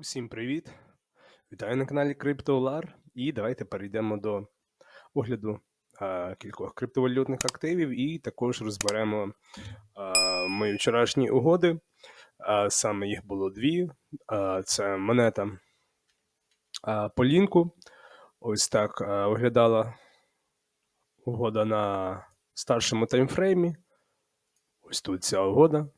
Усім привіт! Вітаю на каналі CryptoLar. І давайте перейдемо до огляду а, кількох криптовалютних активів і також розберемо а, мої вчорашні угоди. А, саме їх було дві. А, це монета а, по лінку. Ось так а, виглядала угода на старшому таймфреймі. Ось тут ця угода.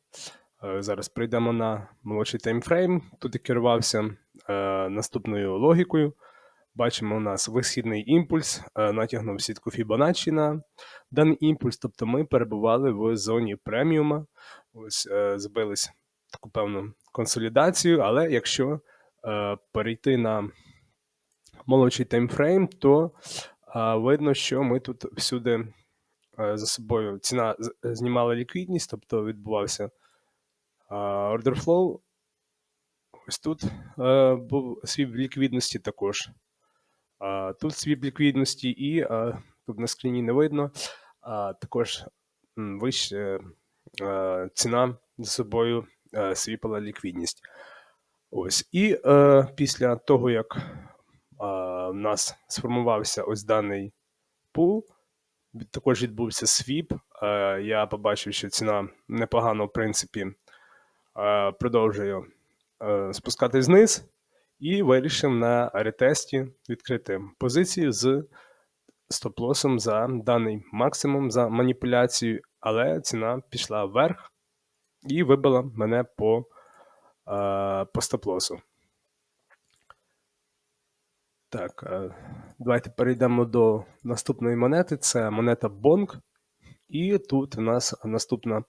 Е, Зараз прийдемо на молодший таймфрейм. Тут я керувався е, наступною логікою. Бачимо, у нас висхідний імпульс, е, натягнув сітку Fibonacci на даний імпульс, тобто ми перебували в зоні преміума. Ось збились таку певну консолідацію, але якщо перейти на молодший таймфрейм, то видно, що ми тут всюди за собою ціна знімала ліквідність, тобто відбувався а, Order flow. Ось тут е, був свіп ліквідності також. Тут свіп ліквідності, і тут на скріні не видно. Також м, вище е, ціна за собою е, свіпала ліквідність. Ось. І е, після того, як е, в нас сформувався ось даний пул, також відбувся свіп. Я побачив, що ціна непогано, в принципі, е, продовжує е, спускатись вниз, і вирішив на ретесті відкрити позицію з стоп-лосом за даний максимум за маніпуляцію, але ціна пішла вверх і вибила мене по, е, по стоп-лосу. Так, давайте перейдемо до наступної монети. Це монета Bonk. І тут в нас наступна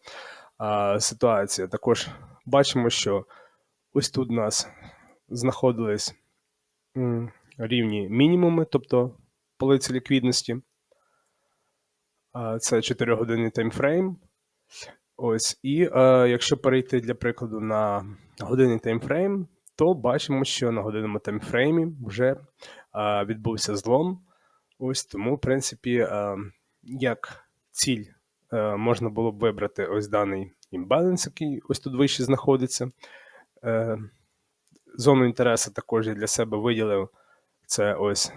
ситуація. Також бачимо, що ось тут у нас знаходились рівні мінімуми, тобто полиці ліквідності. Це 4 годинний таймфрейм. Ось, і е, якщо перейти для прикладу на годинний таймфрейм, то бачимо, що на годинному таймфреймі вже е, відбувся злом. Ось тому, в принципі, е, як ціль е, можна було б вибрати ось даний імбаланс, який ось тут вище знаходиться. Е, зону інтересу також я для себе виділив. Це ось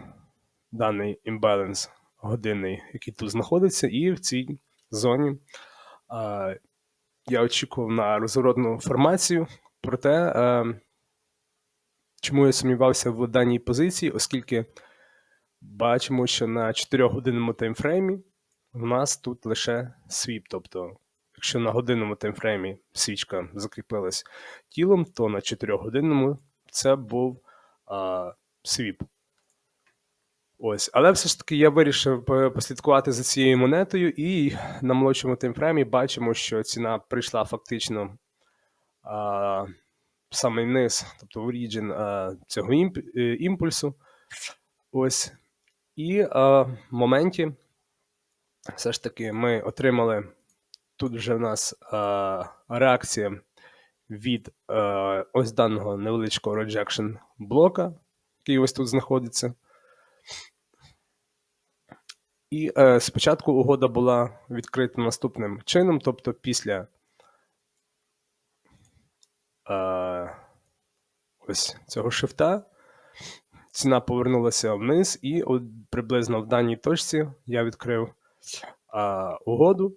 даний імбаланс годинний, який тут знаходиться, і в цій зоні е, я очікував на розворотну формацію. Проте, е, чому я сумнівався в даній позиції, оскільки бачимо, що на 4-годинному таймфреймі у нас тут лише свіп. Тобто, якщо на годинному таймфреймі свічка закріпилась тілом, то на 4-годинному це був а, свіп. Ось, але все ж таки я вирішив послідкувати за цією монетою, і на молодшому таймфреймі бачимо, що ціна прийшла фактично а, в самий низ, тобто в оріджин цього імп, е, імпульсу. Ось. І а, в моменті все ж таки ми отримали тут вже в нас а, реакція від а, ось даного невеличкого rejection блока, який ось тут знаходиться. І е, спочатку угода була відкрита наступним чином, тобто після е, ось цього шифта ціна повернулася вниз, і от приблизно в даній точці я відкрив е, угоду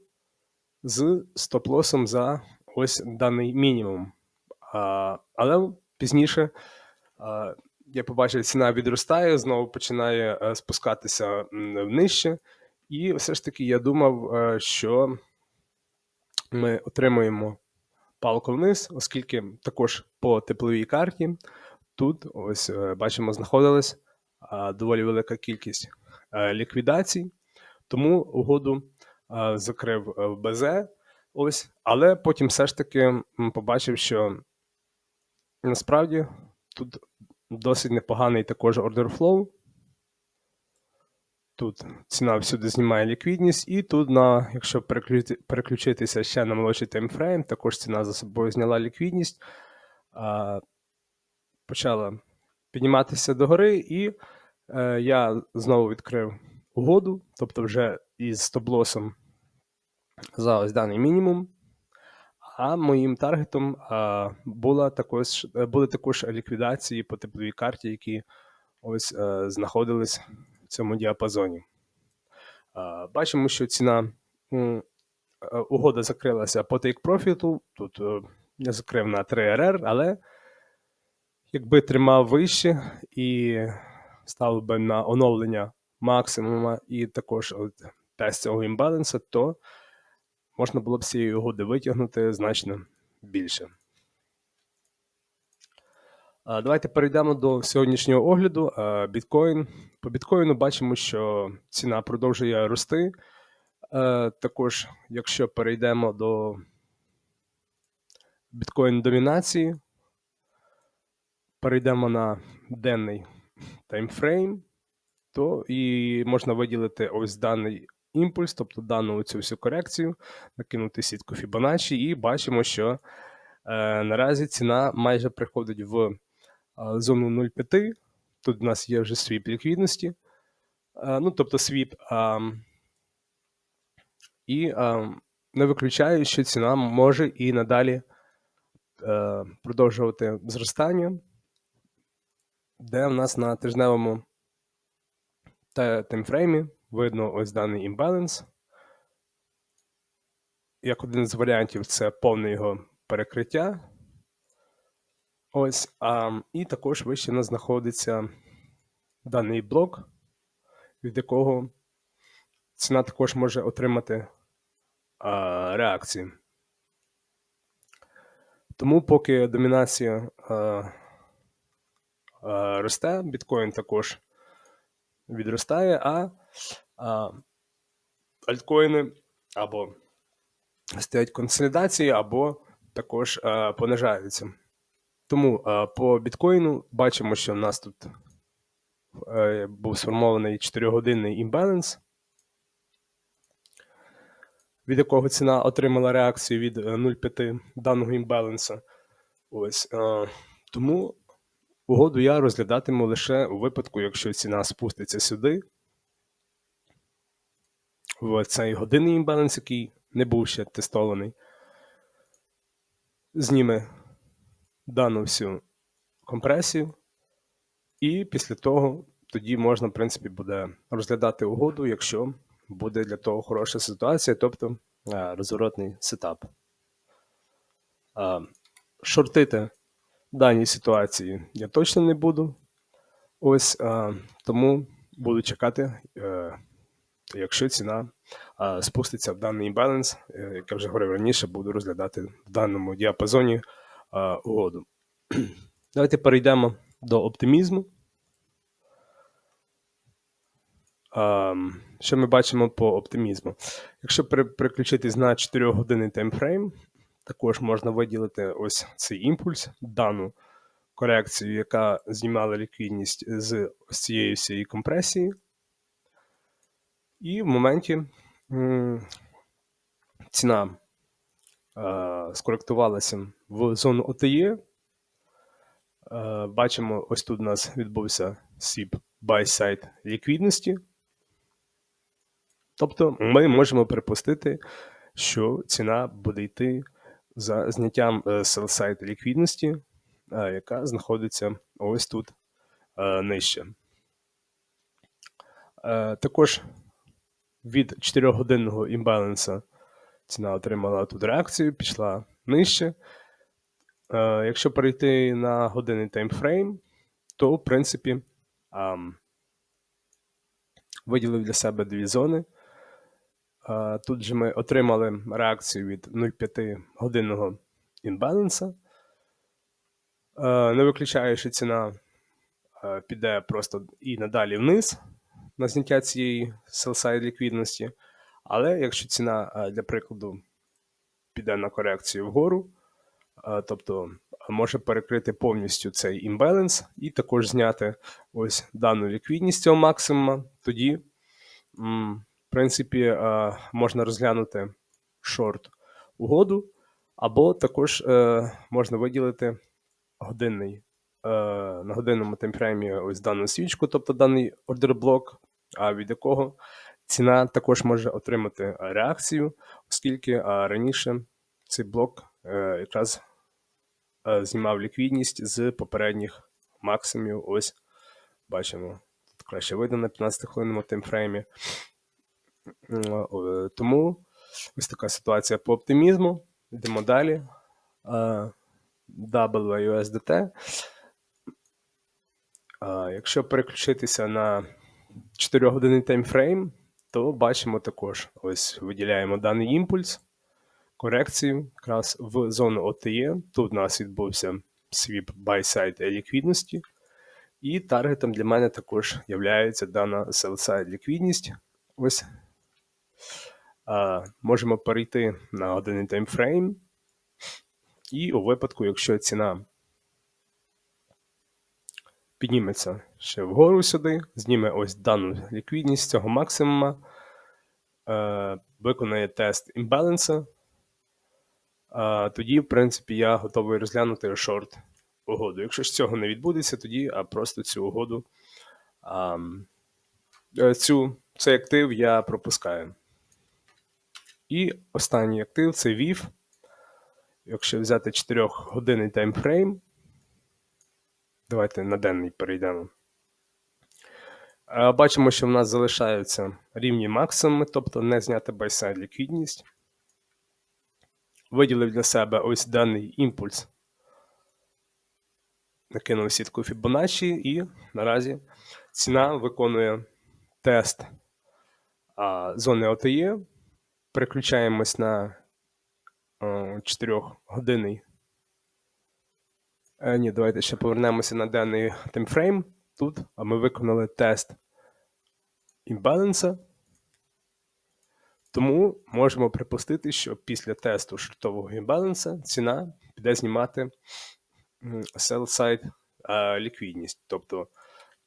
з стоп-лосом за ось даний мінімум. А, але пізніше а, я побачив, ціна відростає, знову починає е, спускатися нижче. І все ж таки я думав, е, що ми отримуємо палку вниз, оскільки також по тепловій карті тут ось е, бачимо, знаходилась доволі велика кількість ліквідацій, тому угоду закрив е, в БЗ. Ось, але потім все ж таки побачив, що насправді тут досить непоганий також order flow. Тут ціна всюди знімає ліквідність, і тут, на, якщо переключити, переключитися ще на молодший таймфрейм, також ціна за собою зняла ліквідність, а, почала підніматися догори, і е, я знову відкрив угоду, тобто вже із стоп-лосом за ось даний мінімум. А моїм таргетом а, була також, були також ліквідації по тепловій карті, які ось е, знаходились в цьому діапазоні. А, бачимо, що ціна е, угода закрилася по take profit. Тут е, я закрив на 3 RR, але якби тримав вище і ставив би на оновлення максимума і також от тест цього імбаланса, то можна було б з цієї угоди витягнути значно більше. Давайте перейдемо до сьогоднішнього огляду. Біткоін. По біткоїну бачимо, що ціна продовжує рости. Також, якщо перейдемо до біткоін домінації, перейдемо на денний таймфрейм, то і можна виділити ось даний імпульс, тобто дану цю всю корекцію, накинути сітку Fibonacci, і бачимо, що е, наразі ціна майже приходить в е, зону 0,5. Тут у нас є вже свіп ліквідності, е, ну тобто свіп. Е, і е, не виключаю, що ціна може і надалі е, продовжувати зростання, де в нас на тижневому та таймфреймі видно ось даний імбаланс. Як один з варіантів, це повне його перекриття. Ось, а, І також вище нас знаходиться даний блок, від якого ціна також може отримати а, реакції. Тому, поки домінація а, а, росте, біткоін також відростає, а, а альткоїни або стоять консолідації, або також а, понижаються. Тому а, по біткоїну бачимо, що в нас тут а, е, був сформований 4-годинний імбаланс, від якого ціна отримала реакцію від 0,5 е, даного імбаланса. Ось, а, Тому Угоду я розглядатиму лише у випадку, якщо ціна спуститься сюди, в цей годинний імбаланс, який не був ще тестований, зніме дану всю компресію, і після того тоді можна, в принципі, буде розглядати угоду, якщо буде для того хороша ситуація, тобто розворотний сетап. Шортити даній ситуації я точно не буду. Ось тому буду чекати, е, якщо ціна спуститься в даний баланс, е, як я вже говорив раніше, буду розглядати в даному діапазоні угоду. Давайте перейдемо до оптимізму. Що ми бачимо по оптимізму? Якщо переключитись на 4 години таймфрейм, також можна виділити ось цей імпульс, дану корекцію, яка знімала ліквідність з ось цієї всієї компресії. І в моменті ціна е скоректувалася в зону OTE. Е бачимо, ось тут у нас відбувся сіп buy-side ліквідності. Тобто ми можемо припустити, що ціна буде йти за зняттям е, sell-side ліквідності, е, яка знаходиться ось тут е, нижче. Також від 4-годинного імбаланса ціна отримала тут реакцію, пішла нижче. Якщо перейти на годинний таймфрейм, то, в принципі, виділив для себе дві зони. Тут же ми отримали реакцію від 0,5 годинного імбаланса. Не виключаю, що ціна піде просто і надалі вниз на зняття цієї sell-side ліквідності. Але якщо ціна, для прикладу, піде на корекцію вгору, тобто може перекрити повністю цей імбаланс і також зняти ось дану ліквідність цього максимума, тоді принципі, е, можна розглянути шорт угоду, або також е, можна виділити годинний е, на годинному таймфреймі ось дану свічку, тобто даний ордерблок, від якого ціна також може отримати реакцію, оскільки раніше цей блок якраз знімав ліквідність з попередніх максимумів. Ось бачимо, тут краще видно на 15 хвилинному таймфреймі. Е, Тому ось така ситуація по оптимізму. Йдемо далі. WUSDT. Якщо переключитися на 4 годинний таймфрейм, то бачимо також, ось виділяємо даний імпульс, корекцію якраз в зону OTE. Тут у нас відбувся свіп buy-side ліквідності. І таргетом для мене також є дана sell-side ліквідність. Ось можемо перейти на годинний таймфрейм. І у випадку, якщо ціна підніметься ще вгору сюди, зніме ось дану ліквідність цього максимума, е, виконає тест імбаланса, е, тоді, в принципі, я готовий розглянути шорт угоду. Якщо ж цього не відбудеться, тоді а просто цю угоду, е, цю, цей актив я пропускаю. І останній актив це VIF. Якщо взяти 4-годинний таймфрейм, давайте на денний перейдемо. Е, Бачимо, що в нас залишаються рівні максимуми, тобто не зняти байсайд ліквідність. Виділив для себе ось даний імпульс. Накинув сітку Fibonacci і наразі ціна виконує тест зони OTE. Переключаємось на 4-годинний. Е, ні, давайте ще повернемося на даний таймфрейм. Тут а ми виконали тест імбаланса. Тому можемо припустити, що після тесту шортового імбаланса ціна піде знімати sell side е, ліквідність. Тобто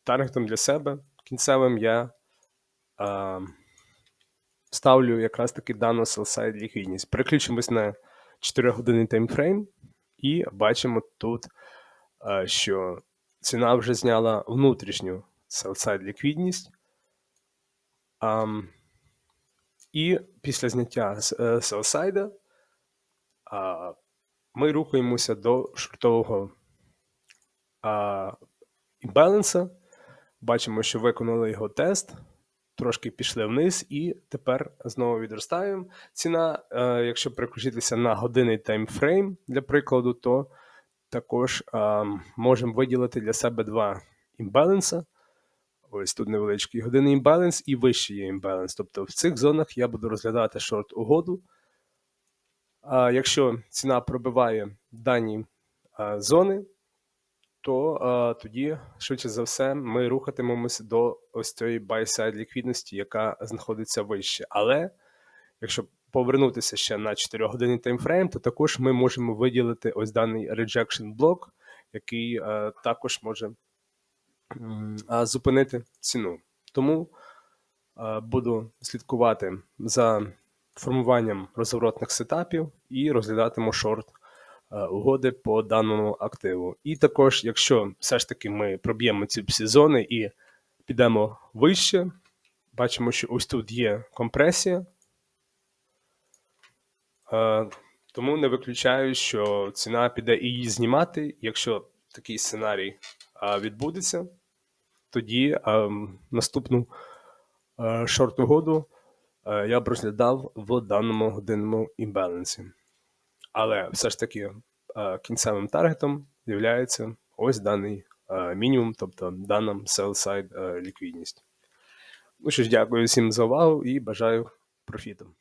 таргетом для себе кінцевим я е, ставлю якраз таки дану side ліквідність. Переключимось на 4 годинний таймфрейм і бачимо тут, е, що ціна вже зняла внутрішню side ліквідність. І після зняття селсайда ми рухаємося до шортового імбаланса. Бачимо, що виконали його тест, трошки пішли вниз, і тепер знову відростаємо. Ціна, uh, якщо переключитися на годинний таймфрейм, для прикладу, то також можемо виділити для себе два імбаланса. Ось тут невеличкий годинний імбаланс і вищий є імбаланс. Тобто в цих зонах я буду розглядати шорт угоду. А якщо ціна пробиває дані а, зони, то а, тоді, швидше за все, ми рухатимемося до ось цієї buy-side ліквідності, яка знаходиться вище. Але якщо повернутися ще на 4 годинний таймфрейм, то також ми можемо виділити ось даний rejection блок, який а, також може зупинити ціну. Тому буду слідкувати за формуванням розворотних сетапів і розглядатиму шорт угоди по даному активу. І також, якщо все ж таки ми проб'ємо ці всі зони і підемо вище, бачимо, що ось тут є компресія. Тому не виключаю, що ціна піде її знімати, якщо такий сценарій відбудеться тоді е, наступну е, шорт-угоду е, я б розглядав в даному годинному імбалансі. Але все ж таки е, кінцевим таргетом є ось даний е, мінімум, тобто дана sell-side е, ліквідність. Ну що ж, дякую всім за увагу і бажаю профіту.